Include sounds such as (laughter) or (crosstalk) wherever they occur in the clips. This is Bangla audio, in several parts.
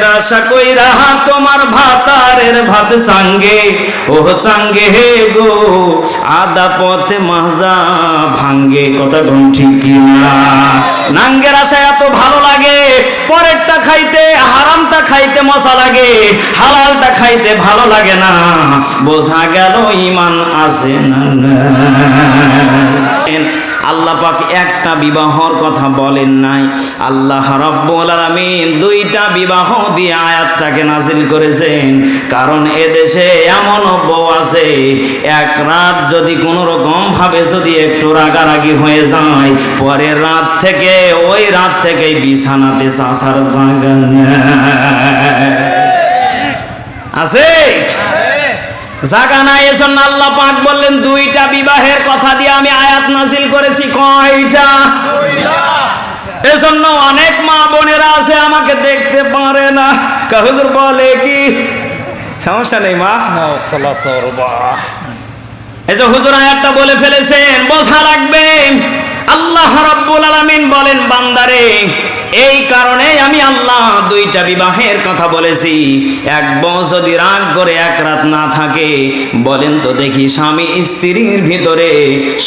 নাঙ্গের আশা কইরা তোমার ভাতারের ভাত সাঙ্গে। ও সাঙ্গে হে গো, আদা পথে মাজা ভাঙ্গে। কথা কোন ঠিক নাঙ্গের আশা এত ভালো লাগে, পরেরটা খাইতে, হারামটা খাইতে মজা লাগে, হালালটা খাইতে ভালো লাগে না। বোঝা গেল ইমান আছে না আল্লাহ পাক একটা বিবাহর কথা বলেন নাই। আল্লাহ রাব্বুল আলামিন দুইটা বিবাহ দিয়ে আয়াতটাকে নাজিল করেছেন। কারণ এদেশে এমন বউ আছে, এক রাত যদি কোনো রকম ভাবে যদি একটু রাগারাগি হয়ে যায়, পরের রাত থেকে ওই রাত থেকেই বিছানাতে চাষার জায়গা নেই। আছে? জাগা নাই এজন্য আল্লাহ পাক বললেন দুইটা বিবাহের কথা দিয়ে আমি আয়াত নাজিল করেছি। কয়টা? এজন্য অনেক মা বোনেরা আছে আমাকে দেখতে পারে না। হুজুর বলে কি? সমস্যা নেই মা। এই যে হুজুর আয়াতটা বলে ফেলেছেন বোঝা লাগবে। আল্লাহ রাব্বুল আলামিন বলেন, বান্দারে, এই কারণে আমি আল্লাহ দুইটা বিবাহের কথা বলেছি। এক বউ যদি রাগ করে, এক রাত না থাকে, বলেন তো দেখি স্বামী স্ত্রীর ভিতরে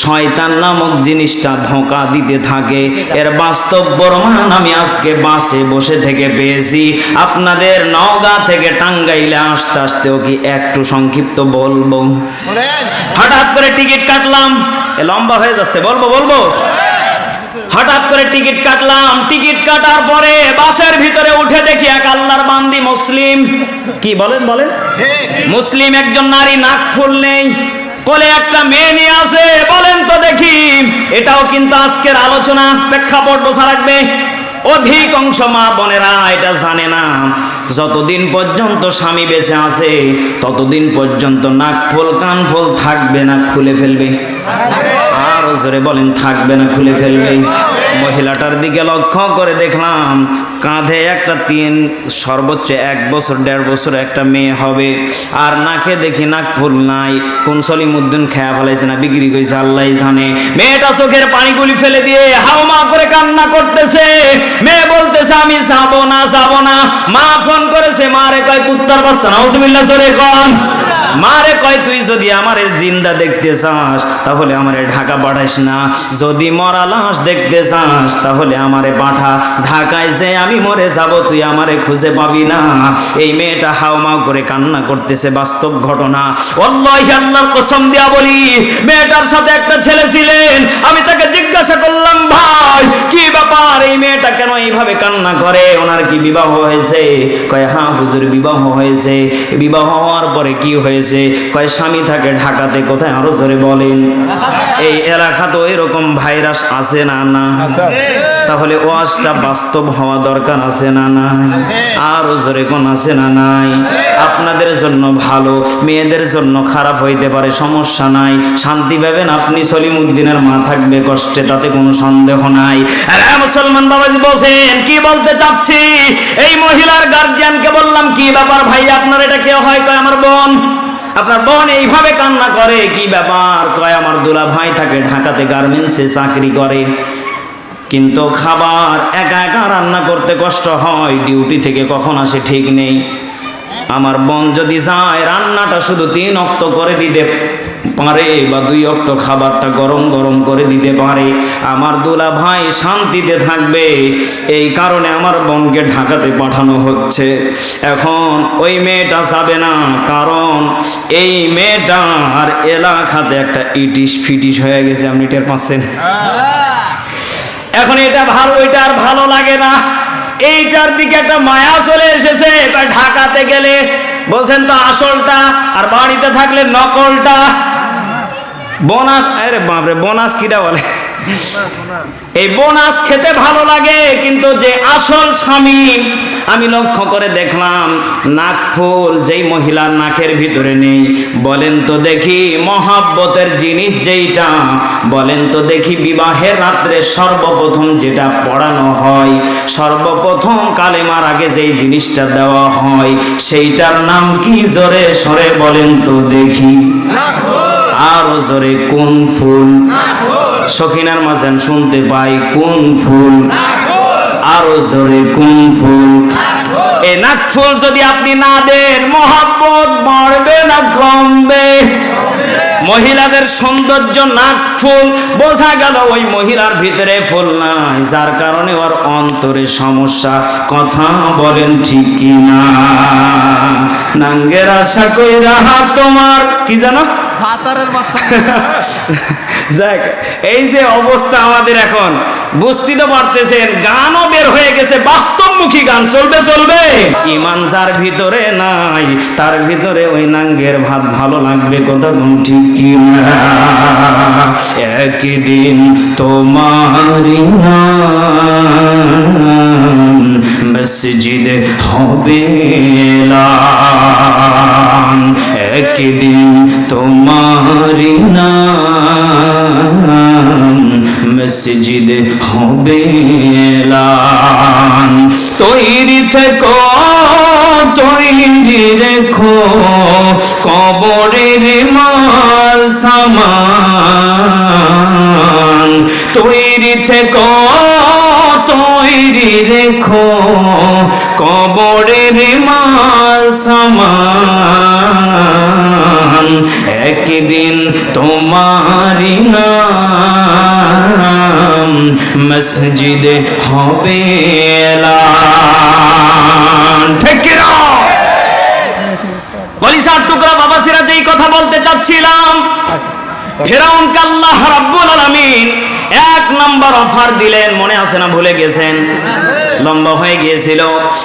শয়তান নামক জিনিসটা ধোঁকা দিতে থাকে। এর বাস্তব প্রমাণ আমি আজকে বাসে বসে থেকে পেয়েছি। আপনাদের নওগাঁ থেকে টাঙ্গাইলে আসতে আসতেও কি একটু সংক্ষিপ্ত বলব? হঠাৎ করে টিকিট কাটলাম। এ লম্বা হয়ে যাচ্ছে, বলব বলব? হঠাৎ করে টিকিট কাটলাম। টিকিট কাটার পরে বাসের ভিতরে উঠে দেখি এক আল্লাহর বান্দি মুসলিম। কি বলেন বলেন? মুসলিম একজন নারী, নাক ফুল নেই, কোলে একটা মেয়ে নিয়ে আসে বলেন তো দেখি, এটাও কিন্তু আজকের আলোচনা, প্রেক্ষাপট বসা রাখবে। অধিক অংশ মা বোনেরা এটা জানে না। যতদিন পর্যন্ত স্বামী বেঁচে আছে, ততদিন পর্যন্ত নাক ফুল, কান ফুল থাকবে না, খুলে ফেলবে। আরও জোরে বলেন, থাকবে না, খুলে ফেলবে। মহিলাটার দিকে লক্ষ্য করে দেখলাম, কাঁধে একটা তিন, সর্বোচ্চ এক বছর, দেড় বছর একটা মেয়ে হবে। আর নাকে দেখি নাক ফুল নাই। কোন সলিমুদ্দিন খেয়া ফেলাইছে না, বিক্রি করেছে আল্লাহ জানে। মেয়েটা চোখের পানিগুলি ফেলে দিয়ে হাওমা করে কান্না করতেছে। মেয়ে বলতেছে, আমি যাব না যাব না। মা ফোন করেছে মারে কয়, কুত্তার বাচ্চা, নাউজুবিল্লাহ সরে কন। মারে কয়, তুই যদি আমারে জিন্দা দেখতে চাস, তাহলে আমারে ঢাকা পাঠাইস না। যদি মরা লাশ দেখতে চাস, তাহলে আমারে পাঠা। ঢাকায় যে আমি মরে যাব, তুই আমারে খুঁজে পাবি না। এই মেয়েটা হাওমাও করে কান্না করতেছে, বাস্তব ঘটনা। অল্লাহি আল্লাহর কসম দিয়া বলি, মেয়েটার সাথে একটা ছেলে ছিলেন। আমি তাকে জিজ্ঞাসা করলাম, ভাই, কি ব্যাপার? এই মেয়েটা কেন এইভাবে কান্না করে? ওনার কি বিবাহ হয়েছে? কয় হ্যাঁ হুজুর, বিবাহ হয়েছে। বিবাহ হওয়ার পরে কি হয়েছে? কয় স্বামী থাকে ঢাকাতে কোথায় আরও জোরে বলেন। এই এলাকা তো এরকম ভাইরাস আছে না না? তাহলে ওয়াজটা বাস্তব হওয়া দরকার আছে না না? আরও জোরে কোন আছে না নাই? আপনাদের জন্য ভালো মেয়েদের জন্য খারাপ হইতে পারে সমস্যা নাই। শান্তি পাবেন আপনি সলিমুদ্দিনের মা থাকবে কষ্টে তাতে কোনো সন্দেহ নাই। আরে মুসলমান বাবাজি বলছেন কি বলতে চাচ্ছি? এই মহিলার গার্জিয়ানকে বললাম কি ব্যাপার ভাই আপনার এটা কেউ হয়? কয় আমার বোন। আপনার বোন এইভাবে কান্না করে, কি ব্যাপার? কয় আমার দুলা ভাই থাকে ঢাকাতে গার্মেন্টসে চাকরি করে। কিন্তু খাবার একা একা রান্না করতে কষ্ট হয় ডিউটি থেকে কখন আসে ঠিক নেই। আমার বোন যদি যায়, রান্নাটা শুধু তিন অক্ত করে দিতে পারে বা দুই অক্ত খাবারটা গরম গরম করে দিতে পারে, আমার দুলা ভাই শান্তিতে থাকবে, এই কারণে আমার বোনকে ঢাকাতে পাঠানো হচ্ছে। এখন ওই মেয়েটা যাবে না, কারণ এই মেয়েটার এলাকাতে একটা ইটিস ফিটিস হয়ে গেছে, আপনি টের পাচ্ছেন? এখন এটা ভালো, ওইটা আর ভালো লাগে না। এইটার দিকে একটা মায়া চলে এসেছে ঢাকাতে গেলে, বলছেন তো আসলটা, আর বাড়িতে থাকলে নকলটা। বোনাস, আরে বাপরে, বোনাস কিটা বলে? এই বোনাস খেতে ভালো লাগে, কিন্তু যে আসল স্বামী, আমি লক্ষ্য করে দেখলাম, নাক ফুল, যেই মহিলার নাকের ভিতরে নেই। বলেন তো দেখি মহাব্বতের জিনিস যেইটা, বলেন তো দেখি বিবাহের রাত্রে সর্বপ্রথম যেটা পড়ানো হয়, সর্বপ্রথম কালেমার আগে যেই জিনিসটা দেওয়া হয়, সেইটার নাম কি জোরে সরে বলেন তো দেখি। আরও জোরে, কোন ফুল? সখিনার মাঝান শুনতে পাই, কোন ফুল? আরও জোরে, কোন ফুল? এই নাকফুল যদি আপনি না দেন, মহাব্বত বাড়বে না, কমবে। মহিলাদের সৌন্দর্য নাক ফুল, বোঝা গেল ওই মহিলার ভিতরে ফুল নাই, যার কারণে ওর অন্তরে সমস্যা। কথা বলেন ঠিক না নাঙ্গের আশা কইরা তোমার, কি জানো? ভাতারের বাচ্চা (laughs) যাক, এই যে অবস্থা আমাদের এখন। বুঝতে তো পারতেছেন, গানও বের হয়ে গেছে, বাস্তবমুখী গান। চলবে চলবে। ইমান যার ভিতরে নাই, তার ভিতরে ওই নাঙ্গের ভাত ভালো লাগবে, কথা ঠিক কি না? একদিন তোমারি নাম মসজিদ হবে একদিন তোমারি মসজিদ হবে। তৈরি থেকো, তৈরি রেখো, কবরের মাল সামান তৈরি থেকো কবরের মাল সামান, একদিন তোমারি নাম মসজিদে হবে? কলিসার টুকরা বাবা ফেরা যেই কথা বলতে চাচ্ছিলাম ফেরাউন কাল্লাহ রাব্বুল আলামিন এক নাম্বার অফার দিলেন, মনে আছে না ভুলে গেছেন? লম্বা হয়ে গিয়েছিল।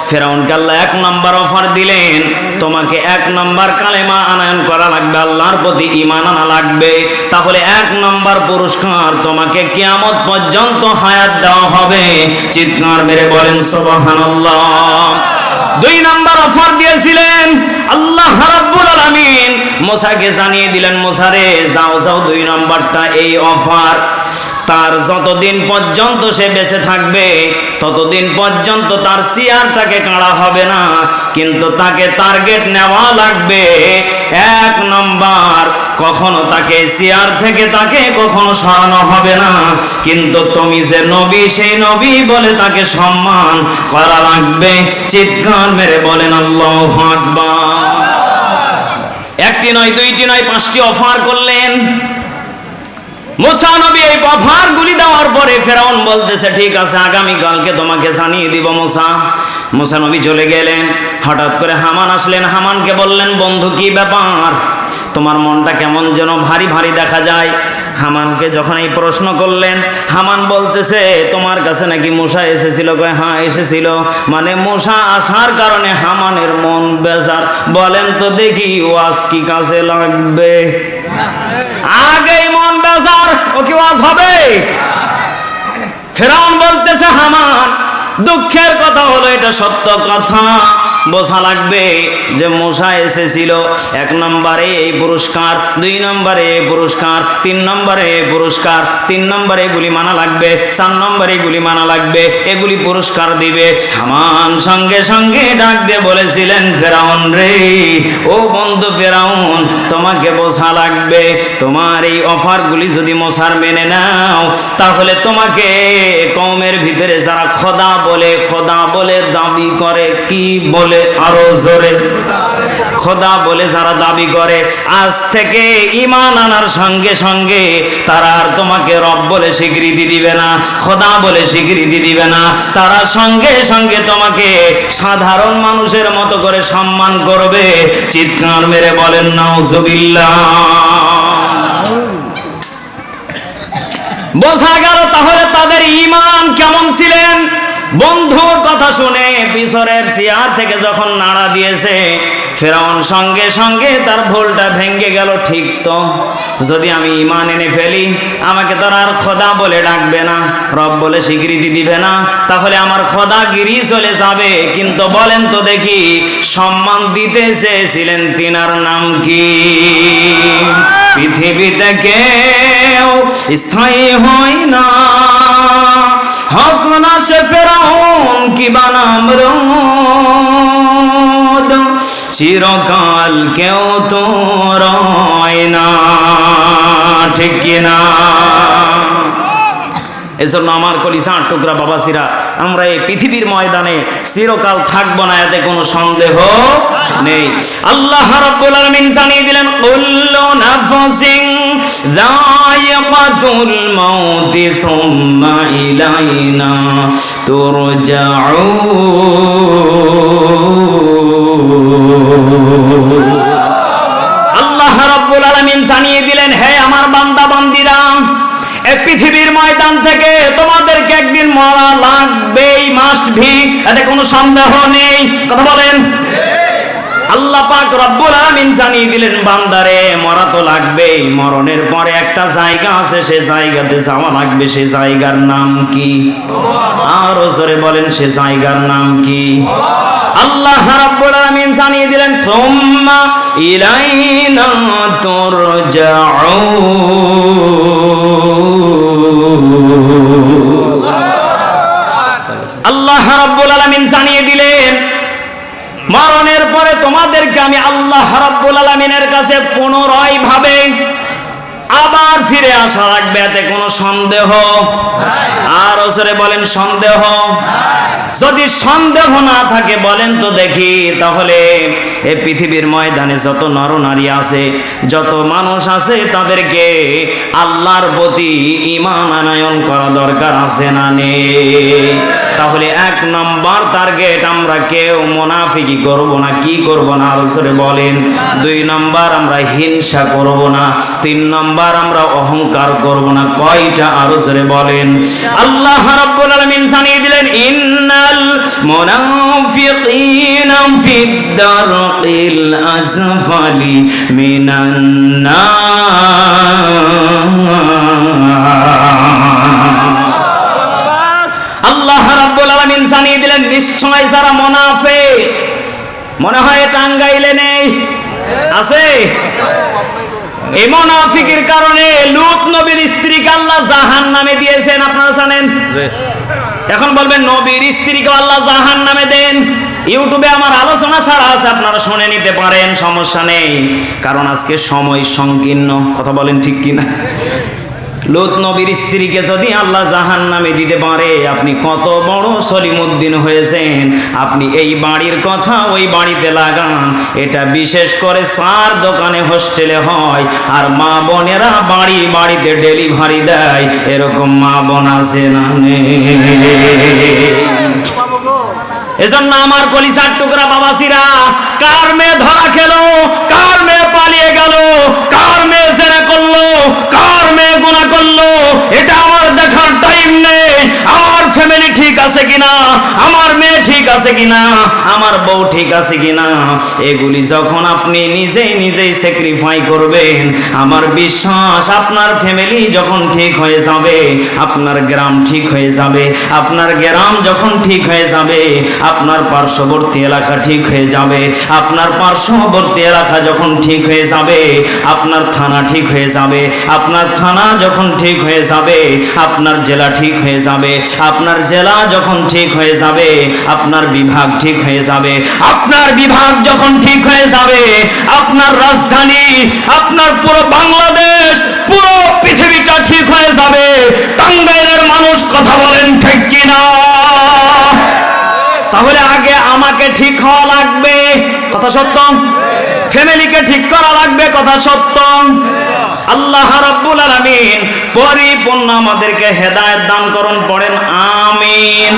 ফেরাউন কাল্লা এক নাম্বার অফার দিলেন, তোমাকে এক নাম্বার কালেমা আনায়ন করা লাগবে, আল্লাহর প্রতি ঈমান আনা লাগবে। তাহলে এক নাম্বার পুরস্কার তোমাকে কিয়ামত পর্যন্ত হায়াত দেওয়া হবে। চিৎকার মেরে বলেন, সুবহানাল্লাহ। দুই নাম্বার অফার দিয়েছিলেন, আল্লাহ রাব্বুল আলামিন। মোসাকে জানিয়ে দিলেন, মোসারে, যাও যাও দুই নাম্বারটা, এই অফার। তার যতদিন পর্যন্ত সে বেঁচে থাকবে, ততদিন পর্যন্ত তার চেয়ারটাকে কাড়া হবে না। কিন্তু তাকে টার্গেট নেওয়া লাগবে। এক নম্বর, কখনো তাকে চেয়ার থেকে তাকে কখনো সরানো হবে না। কিন্তু তুমি যে নবী, সেই নবী বলে তাকে সম্মান করা লাগবে। চিৎকার মেরে বলেন, আল্লাহ একটি নয়, দুইটি নয়, পাঁচটি অফার করলেন। মুসা নবী এই অফার গুলি দেওয়ার পরে ফেরাউন বলতেছে, ঠিক আছে আগামী কালকে তোমাকে জানিয়ে দিব মুসা। মুসা নবী চলে গেলেন। হঠাৎ করে হামান আসলেন। হামানকে বললেন, বন্ধু, কি ব্যাপার? তোমার মনটা কেমন যেন ভারী ভারী দেখা যায়। হামানকে যখন এই প্রশ্ন করলেন, হামান বলতেছে, তোমার কাছে নাকি মশা এসেছিল? কয় হ্যাঁ এসেছিল। মানে মশা আসার কারণে হামানের মন বেজার। বলেন তো দেখি ওয়াজ কি কাজে লাগবে? আগেই মন বেজার ও কি ওয়াজ হবে? ফেরাউন বলতেছে হামান দুঃখের কথা হলো, এটা সত্য কথা। বোঝা লাগবে যে মশা এসেছিল, এক নম্বরে এই পুরস্কার, দুই নম্বরে পুরস্কার, তিন নম্বরে পুরস্কার, তিন নম্বরে এগুলি মানা লাগবে, চার নম্বরে এগুলি মানা লাগবে, এগুলি পুরস্কার দিবে। হামান সঙ্গে সঙ্গে ডাক দিয়ে বলেছিলেন, ফেরাউন রে, ও বন্ধু ফেরাউন, তোমাকে বোঝা লাগবে, তোমার এই অফারগুলি যদি মশার মেনে নাও, তাহলে তোমাকে কমের ভিতরে যারা খোদা বলে, খোদা বলে দাবি করে, কি বলে আরও জোরে? খোদা বলে যারা দাবি করে, আজ থেকে ইমান আনার সঙ্গে সঙ্গে তারা আর তোমাকে রব বলে স্বীকৃতি দিবে না, খোদা বলে স্বীকৃতি দিবে না। তারা সঙ্গে সঙ্গে তোমাকে সাধারণ মানুষের মতো করে সম্মান করবে। চিৎকার মেরে বলেন, নাউজুবিল্লাহ। বোঝা গেল তাহলে তাদের ইমান কেমন ছিলেন বন্ধুর কথা শুনে পিছরের চেয়ার থেকে যখন নাড়া দিয়েছে, ফেরাউন সঙ্গে সঙ্গে তার ভুলটা ভেঙ্গে গেল, ঠিক তো। যদি আমি ইমান এনে ফেলি, আমাকে তো আর খোদা বলে ডাকবে না, রব বলে স্বীকৃতি দিবে না, তাহলে আমার খোদা গিরি চলে যাবে। কিন্তু বলেন তো দেখি, সম্মান দিতে চেয়েছিলেন তিনার নাম কি? পৃথিবীতে কেউ স্থায়ী হয় না। হক না সে ফেরাউন কি বানাম রোদ চিরকাল কেউ তো রয় না, ঠিক না? এজন্য আমার কলিসা টুকরা বাবা বাবাসিরা আমরা এই পৃথিবীর ময়দানে চিরকাল থাকব না, এতে কোনো সন্দেহ নেই। আল্লাহ রাব্বুল আলামিন জানিয়ে দিলেন, কুল্লু নাফসিন যায়িকাতুল মাউত সুম্মা ইলাইনা তুরজাউন। আল্লাহ রাব্বুল আলামিন জানিয়ে দিলেন, হে আমার বান্দা বান্দিরা পৃথিবীর ময়দান থেকে তোমাদেরকে একদিন মরা লাগবেই মাস্ট ভি এতে কোনো সন্দেহ নেই। কথা বলেন আল্লাহ পাক রব্বুল আলামিন জানিয়ে দিলেন, বান্দারে, মরা তো লাগবেই। মরণের পরে একটা জায়গা আছে, সে জায়গাতে যাওয়া লাগবে। সে জায়গার নাম কি? আরও জোরে বলেন, সে জায়গার নাম কি? আল্লাহ রাব্বুল আলামিন জানিয়ে দিলেন, সুম্মা ইলাইনা তুরজাউন। আল্লাহ রাব্বুল আলামিন জানিয়ে দিলেন তোমাদেরকে আমি আল্লাহ রাব্বুল আলামিনের কাছে পুনরায় ভাবে আবার ফিরে আসা লাগবে, এতে কোনো সন্দেহ আর ওসরে বলেন সন্দেহ। যদি সন্দেহ না থাকে, বলেন তো দেখি, তাহলে এই পৃথিবীর ময়দানে যত নর নারী আছে, যত মানুষ আছে, তাদেরকে আল্লাহর প্রতি ইমান আনায়ন করা দরকার আছে না নেই? তাহলে এক নম্বর টার্গেট আমরা কেউ মোনাফিকি করব না, কি করব না? আলোচনে বলেন। দুই নম্বর আমরা হিংসা করব না, তিন নম্বর আমরা অহংকার করব না, কয়টা? আলোচনে বলেন। আল্লাহ জানিয়ে দিলেন, ইন্নাল দারকিল আল্লাহ রাব্বুল আলামিন জানিয়ে দিলেন নিশ্চয় যারা মুনাফিক মনে হয় টাঙ্গাইলে নেই। আছে? এই মুনাফিকের কারণে লূত নবীর স্ত্রীকে আল্লাহ জাহান নামে দিয়েছেন আপনারা জানেন? এখন বলবেন নবীর স্ত্রীকে আল্লাহ জাহান নামে দেন? ইউটিউবে আমার আলোচনা ছাড়া আছে, আপনারা শুনে নিতে পারেন, সমস্যা নেই। কারণ আজকে সময় সংকীর্ণ, কথা বলেন ঠিক কিনা? লোত নবীর স্ত্রীকে যদি আল্লাহ জাহান নামে দিতে পারে, আপনি কত বড় সলিমুদ্দিন হয়েছেন। আপনি এই বাড়ির কথা ওই বাড়িতে লাগান, এটা বিশেষ করে সার দোকানে, হোস্টেলে হয়। আর মা বোনেরা বাড়ি বাড়িতে ডেলিভারি দেয়, এরকম মা বোন আছে না? এজন্য আমার কলিসার টুকরা বাবাসিরা কার মেয়ে ধরা খেলো, কার মেয়ে পালিয়ে গেল, কার মেয়ে জেরা করল, কার মেয়ে গোনা করল, এটা আমার দেখার টাইম নেই। আমার ফ্যামিলি ঠিক আছে কিনা? আমার মেয়ে ঠিক আছে কিনা? আমার বউ ঠিক আছে কিনা? এগুলি যখন আপনি নিজেই নিজেই স্যাক্রিফাই করবেন, আমার বিশ্বাস আপনার ফ্যামিলি যখন ঠিক হয়ে যাবে, আপনার গ্রাম ঠিক হয়ে যাবে, আপনার গ্রাম যখন ঠিক হয়ে যাবে, আপনার পার্শ্ববর্তী এলাকা ঠিক হয়ে যাবে, আপনার পার্শ্ববর্তী এলাকা যখন ঠিক হয়ে যাবে, আপনার থানা ঠিক হয়ে যাবে, আপনার থানা যখন ঠিক হয়ে যাবে, আপনার জেলা ঠিক হয়ে যাবে আপনার জেলা যখন ঠিক হয়ে যাবে, আপনার বিভাগ ঠিক হয়ে যাবে, আপনার বিভাগ যখন ঠিক হয়ে যাবে, আপনার রাজধানী, আপনার পুরো বাংলাদেশ, পুরো পৃথিবীটা ঠিক হয়ে যাবে। টাঙ্গাইলের মানুষ কথা বলেন ঠিক কিনা? তাহলে আগে আমাকে ঠিক হওয়া লাগবে, কথা সত্য? ফ্যামিলিকে ঠিক করা লাগবে, কথা সত্য? আল্লাহ রাব্বুল আলামিন পরিপূর্ণ আমাদেরকে হেদায়েত দান করুন পড়েন আমিন।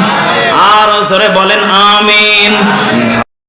আর জোরে বলেন আমিন।